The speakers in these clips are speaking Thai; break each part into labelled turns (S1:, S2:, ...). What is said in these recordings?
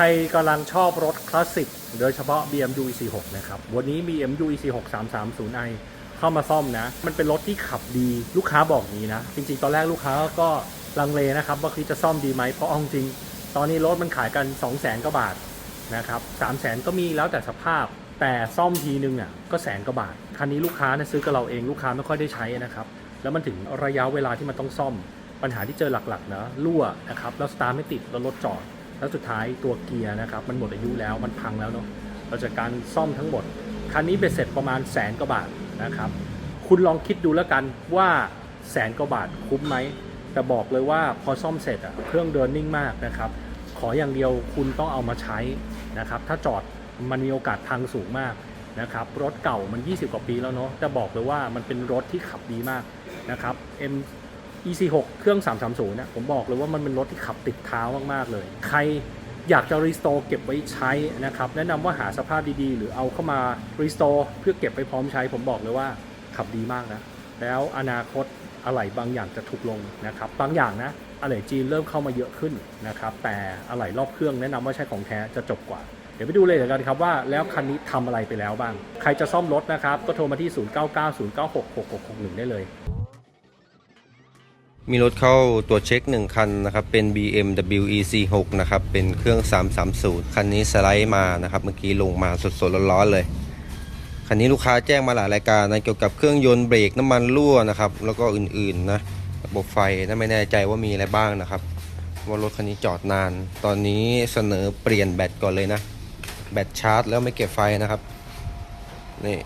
S1: ใครกำลังชอบรถคลาสสิกโดยเฉพาะ BMW E46 นะครับ วันนี้มี BMW E46 330i เข้ามาซ่อมนะ มันเป็นรถที่ขับดีลูกค้าบอกนี้นะ จริงๆ ตอนแรกลูกค้าก็ลังเลนะครับ ว่าคิดจะซ่อมดีไหมเพราะอาจริง ตอนนี้รถมันขายกัน 2 0 0 0 0 0กว่าบาทนะครับ3 0 0 0 0 0ก็มีแล้วแต่สภาพ แต่ซ่อมทีนึงอะก็แสนกว่าบาท คันนี้ลูกค้านะซื้อกับเราเองลูกค้าไม่ค่อยได้ใช้นะครับ แล้วมันถึงระยะเวลาที่มันต้องซ่อม ปัญหาที่เจอหลักๆนะรั่วนะครับแล้วสตาร์ทไม่ติดแล้วรถจอด แล้วสุดท้ายตัวเกียร์นะครับมันหมดอายุแล้วมันพังแล้วเนาะเราจะการซ่อมทั้งหมด คันนี้เบ็ดเสร็จประมาณแสนกว่าบาทนะครับคุณลองคิดดูแล้วกันว่าแสนกว่าบาทคุ้มไหมแต่บอกเลยว่าพอซ่อมเสร็จอะเครื่องเดินนิ่งมากนะครับขออย่างเดียวคุณต้องเอามาใช้นะครับถ้าจอดมันมีโอกาสพังสูงมากนะครับรถเก่ามัน 20 กว่าปีแล้วเนาะแต่บอกเลยว่ามันเป็นรถที่ขับดีมากนะครับ M EC6 เครื่อง 330เนี่ยผมบอกเลยว่ามันเป็นรถที่ขับติดเท้ามาก ๆ เลย ใครอยากจะรีสโตร์เก็บไว้ใช้นะครับ แนะนำว่าหาสภาพดีๆ หรือเอาเข้ามารีสโตร์เพื่อเก็บไปพร้อมใช้ ผมบอกเลยว่าขับดีมากนะ แล้วอนาคตอะไหล่บางอย่างจะถูกลงนะครับ บางอย่างนะอะไหล่จีนเริ่มเข้ามาเยอะขึ้นนะครับ แต่อะไหล่รอบเครื่องแนะนำว่าใช้ของแท้จะจบกว่าเดี๋ยวไปดูเลยเดี๋ยวกันครับว่าแล้วคันนี้ทำอะไรไปแล้วบ้าง ใครจะซ่อมรถนะครับ ก็โทรมาที่ 0990966661 ได้เลย
S2: มีรถเข้าตัวจเช็ค 1 คันนะครับ เป็น BMW E46 นะครับ เป็นเครื่อง 330 คันนี้สไลด์มานะครับ เมื่อกี้ลงมาสดๆร้อนๆเลย คันนี้ลูกค้าแจ้งมาหลายรายการนะเกี่ยวกับเครื่องยนต์เบรกน้ำมันรั่วนะครับ แล้วก็อื่นๆนะระบบไฟนะไม่แน่ใจว่ามีอะไรบ้างนะครับ ว่ารถคันนี้จอดนาน ตอนนี้เสนอเปลี่ยนแบตก่อนเลยนะ แบตชาร์จแล้วไม่เก็บไฟนะครับ นี่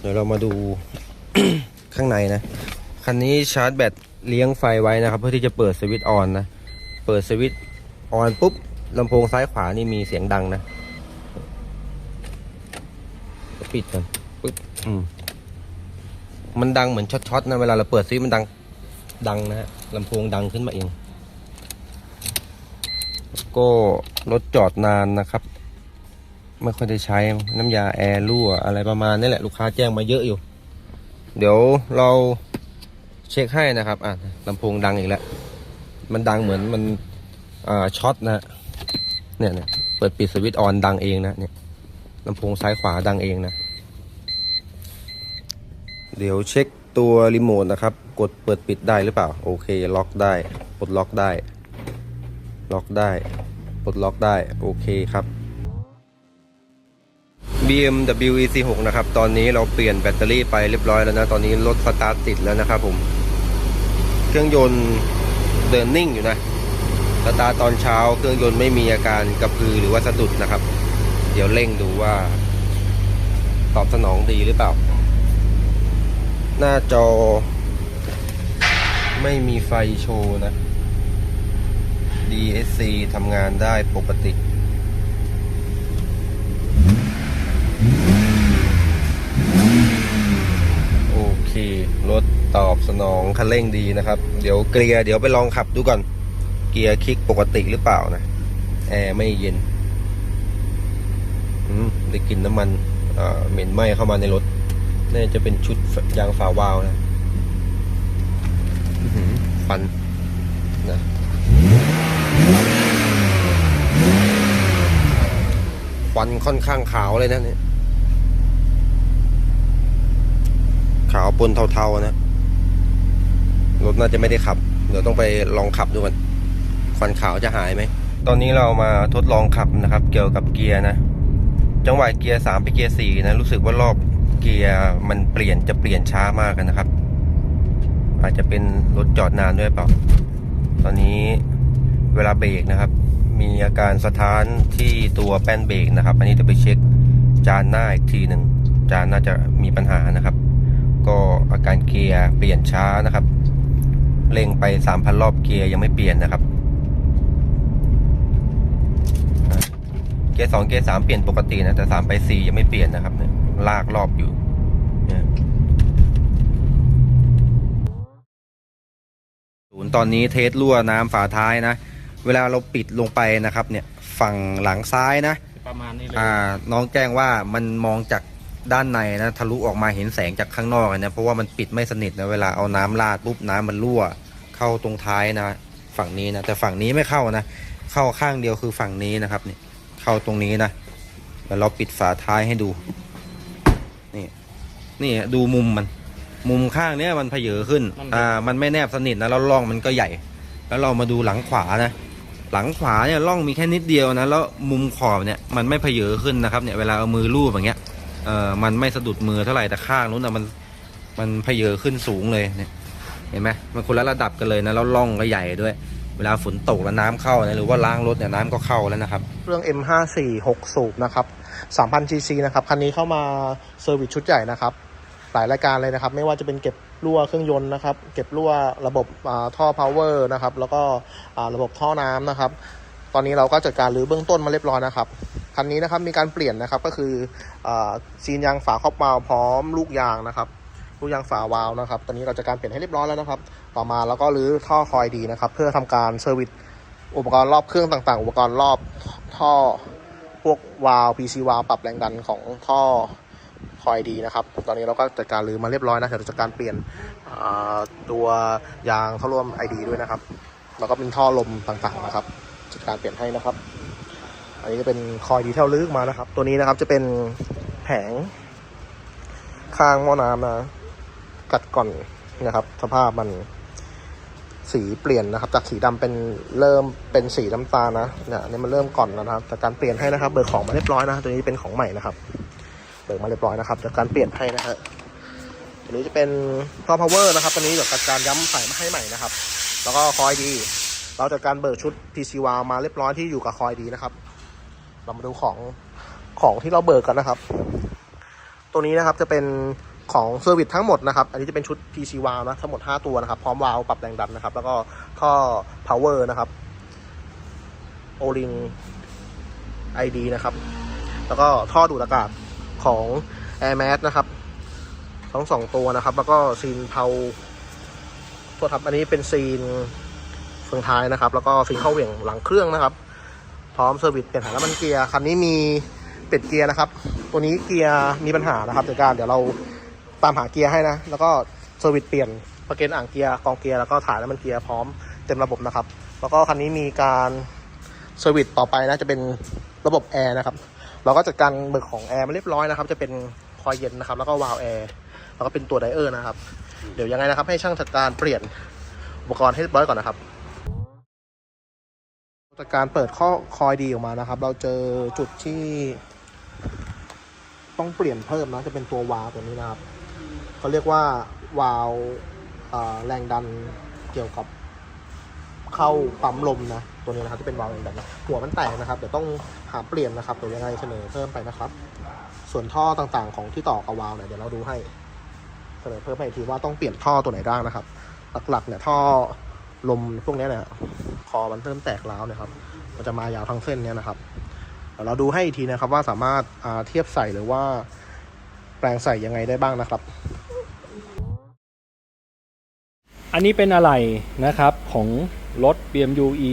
S2: เดี๋ยวเรามาดู ข้างในนะ คันนี้ชาร์จแบตเลี้ยงไฟไว้นะครับ เพื่อที่จะเปิดสวิตช์ออนนะ เปิดสวิตช์ออนปุ๊บลำโพงซ้ายขวานี่มีเสียงดังนะ ปิดกันปุ๊บอืมมันดังเหมือนช็อตๆนะ เวลาเราเปิดสวิตช์มันดังดังนะฮะลำโพงดังขึ้นมาเองก็รถจอดนานนะครับ ไม่ค่อยได้ใช้น้ำยาแอร์รั่วอะไรประมาณนี้แหละ ลูกค้าแจ้งมาเยอะอยู่ เดี๋ยวเราเช็คให้นะครับอะลำโพงดังอีกแล้ว มันดังเหมือนมันอ่าช็อตนะฮะเนี่ยเนี่ยเปิดปิดสวิตช์ออนดังเองนะเนี่ยลำโพงซ้ายขวาดังเองนะ เดี๋ยวเช็คตัวรีโมทนะครับ กดเปิดปิดได้หรือเปล่า โอเคล็อกได้ปลดล็อกได้ ล็อกได้ปลดล็อกได้ โอเคครับ BMW E46 นะครับ ตอนนี้เราเปลี่ยนแบตเตอรี่ไปเรียบร้อยแล้วนะ ตอนนี้รถสตาร์ทติดแล้วนะครับผม เครื่องยนต์เดินนิ่งอยู่นะสตาร์ทตอนเช้าเครื่องยนต์ไม่มีอาการกระพือหรือว่าสะดุดนะครับ เดี๋ยวเร่งดูว่า ตอบสนองดีหรือเปล่า หน้าจอ ไม่มีไฟโชว์นะ DSC ทำงานได้ปกติ โอเค รถ ตอบสนองคันเร่งดีนะครับ เดี๋ยวเกียร์เดี๋ยวไปลองขับดูก่อน เกียร์คลิกปกติหรือเปล่านะแอร์ไม่เย็นได้กลินน้ำมันเหม็นไหม้เข้ามาในรถน่าจะเป็นชุดยางฝาวาล์วนะฟันนะฟันค่อนข้างขาวเลยนะเนี่ย ขาวปนเทาๆนะ รถน่าจะไม่ได้ขับ เดี๋ยวต้องไปลองขับดูกันควันขาวจะหายไหม ตอนนี้เรามาทดลองขับนะครับ เกี่ยวกับเกียร์นะ จังหวะเกียร์สามไปเกียร์สี่นะ รู้สึกว่ารอบเกียร์มันเปลี่ยนจะเปลี่ยนช้ามากนะครับ อาจจะเป็นรถจอดนานด้วยเปล่า ตอนนี้เวลาเบรกนะครับ มีอาการสะท้านที่ตัวแป้นเบรกนะครับ อันนี้จะไปเช็คจานหน้าอีกทีหนึ่งจานน่าจะมีปัญหานะครับ ก็อาการเกียร์เปลี่ยนช้านะครับ เร่งไป 3,000 รอบเกียร์ยังไม่เปลี่ยนนะครับ เกียร์สองเกียร์สามเปลี่ยนปกตินะ แต่สามไปสี่ยังไม่เปลี่ยนนะครับเนี่ยลากรอบอยู่เนี่ยศูนย์ตอนนี้เทสรั่วน้ำฝาท้ายนะ เวลาเราปิดลงไปนะครับ เนี่ยฝั่งหลังซ้ายนะ
S1: ประมาณนี้เลย
S2: อ่าน้องแจ้งว่ามันมองจาก ด้านในนะทะลุออกมาเห็นแสงจากข้างนอกนะเพราะว่ามันปิดไม่สนิทนะเวลาเอาน้ำราดปุ๊บน้ำมันรั่ว เข้าตรงท้ายนะ ฝั่งนี้นะแต่ฝั่งนี้ไม่เข้านะ เข้าข้างเดียวคือฝั่งนี้นะครับนี่เข้าตรงนี้นะเดี๋ยวเราปิดฝาท้ายให้ดู นี่นี่ดูมุมมัน มุมข้างเนี้ยมันเพเยอขึ้น
S1: มัน
S2: อ่ามันไม่แนบสนิทนะแล้วร่องมันก็ใหญ่ แล้วเรามาดูหลังขวานะหลังขวาเนี่ยร่องมีแค่นิดเดียวนะแล้วมุมขอบเนี่ยมันไม่เพเยอขึ้นนะครับเนี่ยเวลาเอามือลูบอย่างเงี้ย เออมันไม่สะดุดมือเท่าไหร่แต่ข้างนู้นนะมันมันเพเยอขึ้นสูงเลยเนี่ยเห็นไหมมันคนละระดับกันเลยนะแล้วร่องก็ใหญ่ด้วย เวลาฝนตกแล้วน้ำเข้านะหรือว่าล้างรถเนี่ยน้ำก็เข้าแล้วนะครับ
S3: เครื่อง M54 6 สูบนะครับ3,000 cc นะครับคันนี้เข้ามาเซอร์วิสชุดใหญ่นะครับหลายรายการเลยนะครับ ไม่ว่าจะเป็นเก็บรั่วเครื่องยนต์นะครับ เก็บรั่วระบบอ่าท่อ power นะครับ แล้วก็ระบบท่อน้ำนะครับ ตอนนี้เราก็จัดการรื้อเบื้องต้นมาเรียบร้อยนะครับ คันนี้นะครับมีการเปลี่ยนนะครับก็คืออซีนยางฝาครอบวาล์วพร้อมลูกยางนะครับลูกยางฝาวาล์วนะครับตอนนี้เราจะการเปลี่ยนให้เรียบร้อยแล้วนะครับ ต่อมาเราก็รื้อท่อคอยดีนะครับ เพื่อทำการเซอร์วิสอุปกรณ์รอบเครื่องต่างๆ อุปกรณ์รอบท่อพวกวาล์ว PC วาล์วปรับแรงดันของท่อคอยดีนะครับ ตอนนี้เราก็จัดการรื้อมาเรียบร้อยนะเดี๋ยวเราจะการเปลี่ยนตัวยางท่อร่วม ID ด้วยนะครับ แล้วก็เป็นท่อลมต่างๆนะครับ จัดการเปลี่ยนให้นะครับ อันนี้จะเป็นคอยดีเทลลึกมานะครับ ตัวนี้นะครับจะเป็นแผงข้างหม้อน้ำนะ กัดก่อนนะครับ สภาพมันสีเปลี่ยนนะครับ จากสีดำเป็นเริ่มเป็นสีน้ำตาลนะเนี่ยนนี้มันเริ่มก่อนแล้วนะครับ จากการเปลี่ยนให้นะครับ เบิกของมาเรียบร้อยนะ ตัวนี้เป็นของใหม่นะครับ เบิกมาเรียบร้อยนะครับ จากการเปลี่ยนให้นะฮะตัวนี้จะเป็นท่อ power นะครับตัวนี้เดี๋ยวจัดการย้ำใส่มาให้ใหม่นะครับ แล้วก็คอยดี เราจัดการเบิกชุด PC w มาเรียบร้อยที่อยู่กับคอยดีนะครับ เรามาดูของของที่เราเบิกกันนะครับ ตัวนี้นะครับจะเป็นของเซอร์วิสทั้งหมดนะครับ อันนี้จะเป็นชุด PC w a l นะทั้งหมด 5 ตัวนะครับ พร้อมวาล์วปรับแรงดันนะครับ แล้วก็ท่อ power นะครับ o r i n ID นะครับ แล้วก็ท่อดูดอากาศของ Air Max นะครับทั้งสองตัวนะครับ แล้วก็ซีนเผาโทษครับ อันนี้เป็นซีนเฟืองท้ายนะครับ แล้วก็ซีนเข้าเหวี่ยงหลังเครื่องนะครับ พร้อมเซอร์วิสเปลี่ยนถ่ายน้ำมันเกียร์คันนี้มีเป็ดเกียร์นะครับ ตัวนี้เกียร์มีปัญหานะครับเดี๋ยวการเดี๋ยวเราตามหาเกียร์ให้นะ แล้วก็เซอร์วิสเปลี่ยนประเกันอ่างเกียร์กองเกียร์แล้วก็ถ่ายน้ำมันเกียร์พร้อมเต็มระบบนะครับ แล้วก็คันนี้มีการเซอร์วิสต่อไปนะจะเป็นระบบแอร์นะครับเราก็จัดการเบิกของแอร์มาเรียบร้อยนะครับ จะเป็นคอยเย็นนะครับ แล้วก็วาล์วแอร์แล้วก็เป็นตัวไดเออร์นะครับ เดี๋ยวยังไงนะครับ ให้ช่างจัดการเปลี่ยนอุปกรณ์ให้เรียบร้อยก่อนนะครับ จากการเปิดข้อคอยดีออกมานะครับ เราเจอจุดที่ ต้องเปลี่ยนเพิ่มนะจะเป็นตัววาล์วตัวนี้นะครับเขาเรียกว่าวาล์วแรงดันเกี่ยวกับเข้าปั๊มลมนะตัวนี้นะครับที่เป็นวาล์วแรงดันนะหัวมันแตกนะครับเดี๋ยวต้องหาเปลี่ยนนะครับเดี๋ยวยังไงเสนอเพิ่มไปนะครับ ส่วนท่อต่างๆ ของที่ต่อกับวาล์วเนี่ยเดี๋ยวเราดูให้เสนอเพิ่มให้อีกทีว่าต้องเปลี่ยนท่อตัวไหนบ้างนะครับ หลักๆเนี่ยท่อลมพวกนี้เนี่ย อมันเริ่มแตกร้าวเนะครับ มันจะมายาวทั้งเส้นเนี้ยนะครับเดี๋ยวเราดูให้อีกทีนะครับว่าสามารถเทียบใส่หรือว่าแปลงใส่ยังไงได้บ้างนะครับ
S1: อันนี้เป็นอะไรนะครับของรถ BMW E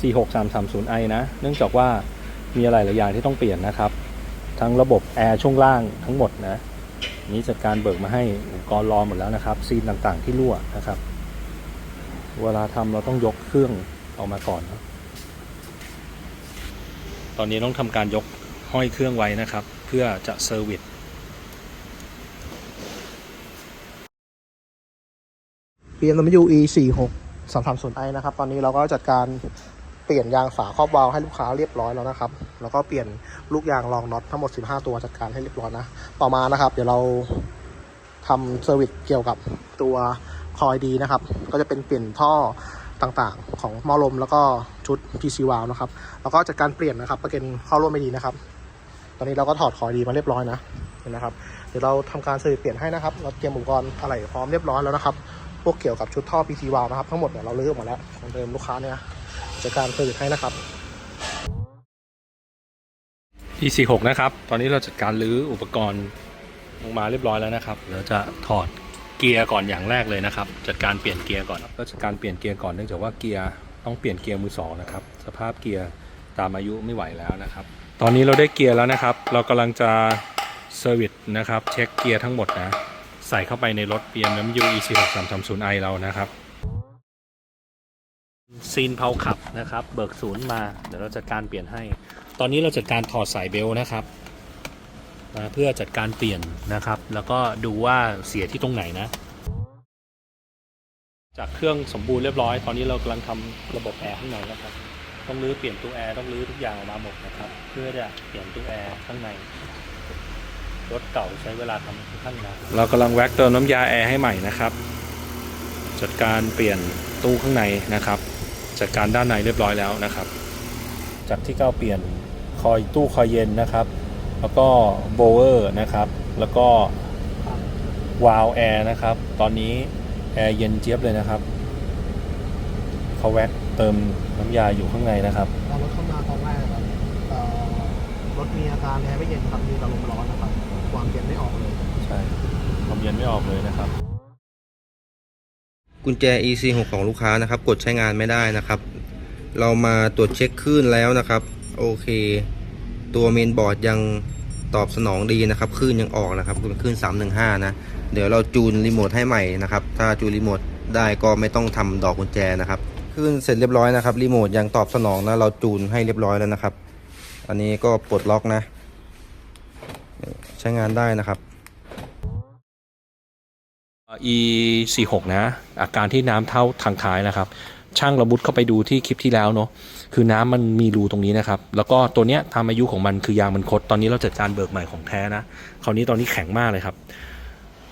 S1: 46330i นะ เนื่องจากว่ามีอะไรหลายอย่างที่ต้องเปลี่ยนนะครับ ทั้งระบบแอร์ช่วงล่างทั้งหมดนะนี้จัดการเบิกมาให้อุปกรณ์รอหมดแล้วนะครับ ซีนต่างๆที่รั่วนะครับ เวลาทำเราต้องยกเครื่อง ออกมาก่อนนะตอนนี้ต้องทำการยกห้อยเครื่องไว้นะครับ เพื่อจะเซอร์วิสเ BMW
S3: E 4 6 3 3 0 i นะครับ ตอนนี้เราก็จัดการเปลี่ยนยางฝาครอบวาล์วให้ลูกค้าเรียบร้อยแล้วนะครับ แล้วก็เปลี่ยนลูกยางรองน็อตทั้งหมด 15 ตัวจัดการให้เรียบร้อยนะ ต่อมานะครับ เดี๋ยวเราทำเซอร์วิสเกี่ยวกับตัวคอยดีนะครับ ก็จะเป็นเปลี่ยนท่อ ต่างๆ ของมอลมแล้วก็ชุด PC v a l v นะครับ แล้วก็จัดการเปลี่ยนนะครับ ประกันเข้าร่วมไม่ดีนะครับ ตอนนี้เราก็ถอดคอยดีมาเรียบร้อยนะเห็นนะครับ เดี๋ยวเราทำการเซอร์วิสเปลี่ยนให้นะครับ เราเตรียมอุปกรณ์อะไรพร้อมเรียบร้อยแล้วนะครับ พวกเกี่ยวกับชุดท่อ PC v a l v นะครับ ทั้งหมดเนี่ยเราเลือกมดแล้วของเดิมลูกค้าเนี่ยจัดการเซอร์วิสให้นะครับ
S1: E46 นะครับ ตอนนี้เราจัดการรื้ออุปกรณ์ลงมาเรียบร้อยแล้วนะครับ เราจะถอด เกียร์ก่อนอย่างแรกเลยนะครับ จัดการเปลี่ยนเกียร์ก่อนก็จัดการเปลี่ยนเกียร์ก่อนเนื่องจากว่าเกียร์ต้องเปลี่ยนเกียร์มือสองนะครับสภาพเกียร์ตามอายุไม่ไหวแล้วนะครับ ตอนนี้เราได้เกียร์แล้วนะครับ เรากำลังจะเซอร์วิสนะครับเช็คเกียร์ทั้งหมดนะใส่เข้าไปในรถ BMW E46 330i เรานะครับซีนเพาขับนะครับ เบิกศูนย์มา เดี๋ยวเราจัดการเปลี่ยนให้ ตอนนี้เราจัดการถอดสายเบลนะครับ นะเพื่อจัดการเปลี่ยนนะครับ แล้วก็ดูว่าเสียที่ตรงไหนนะ จากเครื่องสมบูรณ์เรียบร้อย ตอนนี้เรากำลังทำระบบแอร์ข้างในแล้วครับ ต้องรื้อเปลี่ยนตู้แอร์ต้องรื้อทุกอย่างออกมาหมดนะครับ เพื่อจะเปลี่ยนตู้แอร์ข้างในรถเก่าใช้เวลาทำค่อนข้างนานเรากำลังแว็กเติมน้ำยาแอร์ให้ใหม่นะครับ จัดการเปลี่ยนตู้ข้างในนะครับ จัดการด้านในเรียบร้อยแล้วนะครับ จากที่ก้าวเปลี่ยนคอยตู้คอยเย็นนะครับ แล้วก็โบเวอร์นะครับ แล้วก็วาล์วแอร์นะครับ ตอนนี้แอร์เย็นเจี๊ยบเลยนะครับเขาแว็กเติมน้ำยาอยู่ข้างในนะครับ
S3: ตอนรถเข้ามาตอนแรกครับเอ่อรถมีอาการแอร์ไม่เย็นครับมีแต่ลมร้อนนะครับ ความเย็นไม่ออกเลย
S1: ใช่ความเย็นไม่ออกเลยนะครับ
S2: กุญแจ EC6 ของลูกค้านะครับ กดใช้งานไม่ได้นะครับ เรามาตรวจเช็คคลื่นแล้วนะครับ โอเค ตัวเมนบอร์ดยังตอบสนองดีนะครับคลื่นยังออกนะครับเป็นคลื่น315 นะ เดี๋ยวเราจูนรีโมทให้ใหม่นะครับ ถ้าจูนรีโมทได้ก็ไม่ต้องทำดอกกุญแจนะครับคลื่นเสร็จเรียบร้อยนะครับรีโมทยังตอบสนองนะ เราจูนให้เรียบร้อยแล้วนะครับ อันนี้ก็ปลดล็อกนะ ใช้งานได้นะครับ
S1: e 4 6 นะ อาการที่น้ำเท่าทางท้ายนะครับ ช่างระบุดเข้าไปดูที่คลิปที่แล้วเนาะคือน้ำมันมีรูตรงนี้นะครับ แล้วก็ตัวเนี้ยตามอายุของมันคือยางมันคดตอนนี้เราจัดการเบิกใหม่ของแท้นะคราวนี้ตอนนี้แข็งมากเลยครับ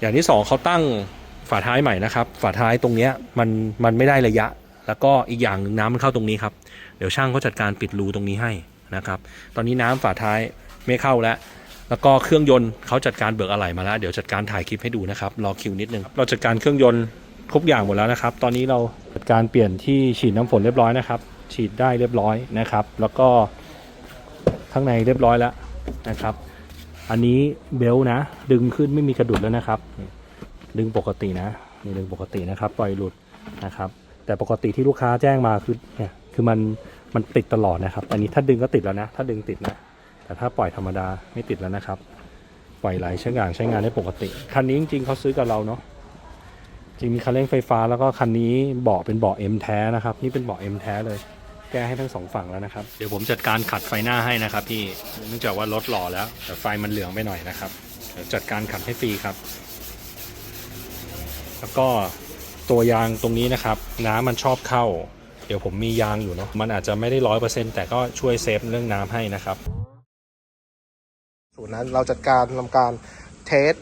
S1: อย่างที่สองเขาตั้งฝาท้ายใหม่นะครับ ฝาท้ายตรงเนี้ยมันมันไม่ได้ระยะ แล้วก็อีกอย่างนึ่งน้ำมันเข้าตรงนี้ครับเดี๋ยวช่างเขาจัดการปิดรูตรงนี้ให้นะครับ ตอนนี้น้ำฝาท้ายไม่เข้าแล้วแล้วก็เครื่องยนต์เขาจัดการเบิกอะไหล่มาแล้ว เดี๋ยวจัดการถ่ายคลิปให้ดูนะครับ รอคิวนิดนึง เราจัดการเครื่องยนต์ทุกอย่างหมดแล้วนะครับ ตอนนี้เรา การเปลี่ยนที่ฉีดน้ำฝนเรียบร้อยนะครับ ฉีดได้เรียบร้อยนะครับ แล้วก็ข้างในเรียบร้อยแล้วนะครับ อันนี้เบลต์นะ ดึงขึ้นไม่มีกระดุดแล้วนะครับ ดึงปกตินะนี่ดึงปกตินะครับ ปล่อยหลุดนะครับ แต่ปกติที่ลูกค้าแจ้งมาคือเนี่ยคือมันมันติดตลอดนะครับ อันนี้ถ้าดึงก็ติดแล้วนะ ถ้าดึงติดนะ แต่ถ้าปล่อยธรรมดาไม่ติดแล้วนะครับ ปล่อยไหลใช้งานใช้งานได้ปกติ คันนี้จริงๆเขาซื้อกับเราเนาะ จริงมีคันเร่งไฟฟ้าแล้วก็คันนี้เบาะเป็นเบาะ M แท้นะครับ นี่เป็นเบาะ M แท้เลย แก้ให้ทั้งสองฝั่งแล้วนะครับ เดี๋ยวผมจัดการขัดไฟหน้าให้นะครับพี่เนื่องจากว่ารถหล่อแล้ว แต่ไฟมันเหลืองไปหน่อยนะครับเดี๋ยวจัดการขัดให้ฟรีครับ แล้วก็ตัวยางตรงนี้นะครับ น้ำมันชอบเข้า เดี๋ยวผมมียางอยู่เนาะมันอาจจะไม่ได้ร้อยเปอร์เซ็นต์แต่ก็ช่วยเซฟเรื่องน้ำให้นะครับ
S3: ศูนย์นั้นเราจัดการทำการเทส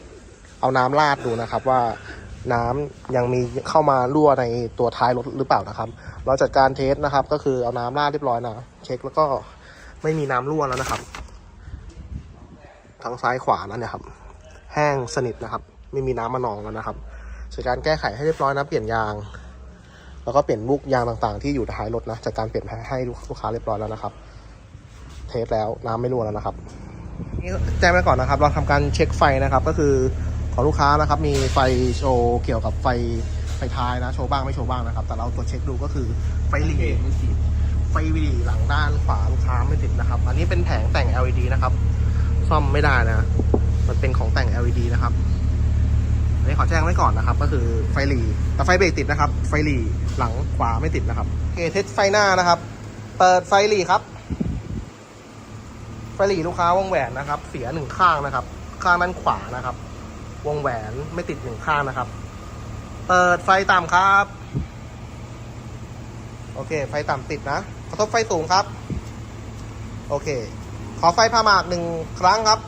S3: เอาน้ำราดดูนะครับว่า น้ำยังมีเข้ามารั่วในตัวท้ายรถหรือเปล่านะครับ เราจัดการเทสนะครับ ก็คือเอาน้ำราดเรียบร้อยนะเช็คแล้วก็ไม่มีน้ำรั่วแล้วนะครับ ทั้งซ้ายขวานั่นเนี่ยครับ แห้งสนิทนะครับ ไม่มีน้ำมานองแล้วนะครับจัดการแก้ไขให้เรียบร้อยนะเปลี่ยนยาง แล้วก็เปลี่ยนลูกยางต่างๆ ที่อยู่ท้ายรถนะจัดการเปลี่ยนให้ลูกค้าเรียบร้อยแล้วนะครับ เทสแล้วน้ำไม่รั่วแล้วนะครับนี่แจ้งไว้ก่อนนะครับ เราทำการเช็คไฟนะครับ ก็คือ ของลูกค้านะครับ มีไฟโชว์เกี่ยวกับไฟไฟท้ายนะ โชว์บ้างไม่โชว์บ้างนะครับ แต่เราตรวจเช็คดูก็คือไฟหลีไฟหลีหลังด้านขวาลูกค้าไม่ติดนะครับ อันนี้เป็นแผงแต่ง LED นะครับ ซ่อมไม่ได้นะ มันเป็นของแต่ง LED นะครับอันนี้ขอแจ้งไว้ก่อนนะครับ ก็คือไฟหลีแต่ไฟเบรกติดนะครับ ไฟหลีหลังขวาไม่ติดนะครับโอเคเทสไฟหน้านะครับ เปิดไฟหลีครับไฟหลีลูกค้าวงแหวนนะครับ เสียหนึ่งข้างนะครับ ข้างด้านขวานะครับ วงแหวนไม่ติดหนึ่งข้างนะครับ เปิดไฟต่ำครับ โอเค ไฟต่ำติดนะ กระทบไฟสูงครับ โอเค ขอไฟพาหมากหนึ่งครั้งครับ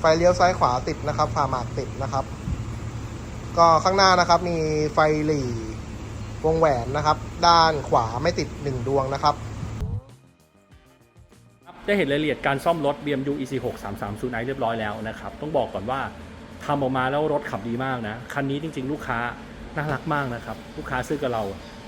S3: ไฟเลี้ยวซ้ายขวาติดนะครับพาหมากติดนะครับ ก็ข้างหน้านะครับมีไฟหลีวงแหวนนะครับ ด้านขวาไม่ติด1ดวงนะครับ
S1: ครับได้เห็นรายละเอียดการซ่อมรถ BMW EC6 330i เรียบร้อยแล้วนะครับ ต้องบอกก่อนว่าทำออกมาแล้วรถขับดีมากนะ คันนี้จริง ๆ ลูกค้าน่ารักมากนะครับ ลูกค้าซื้อกับเรา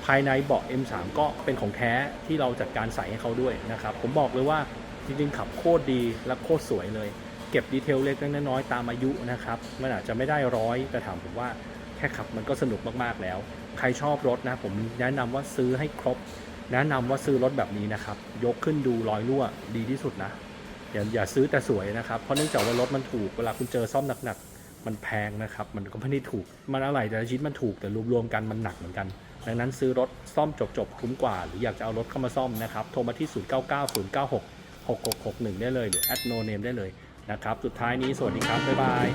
S1: ภายในเบาะ M3 ก็เป็นของแท้ที่เราจัดการใส่ให้เขาด้วยนะครับ ผมบอกเลยว่าจริงๆ ขับโคตรดีและโคตรสวยเลย เก็บดีเทลเล็กๆน้อยๆตามอายุนะครับ มันอาจจะไม่ได้ร้อยแต่ถามผมว่าแค่ขับมันก็สนุกมากๆแล้ว ใครชอบรถนะ ผมแนะนำว่าซื้อให้ครบ แนะนำว่าซื้อรถแบบนี้นะครับ ยกขึ้นดูรอยรั่วดีที่สุดนะ อย่าอย่าซื้อแต่สวยนะครับ เพราะเนื่องจากว่ารถมันถูก เวลาคุณเจอซ่อมหนักๆ มันแพงนะครับ มันก็ไม่ได้ถูก มันอะไรแต่ละชิ้นมันถูกแต่รวมๆกันมันหนักเหมือนกัน ดังนั้นซื้อรถซ่อมจบๆคุ้มกว่า หรืออยากจะเอารถเข้ามาซ่อมนะครับ โทรมาที่ 099096 6661 ได้เลยหรือ add no name ได้เลยนะครับ สุดท้ายนี้สวัสดีครับ บ๊ายบาย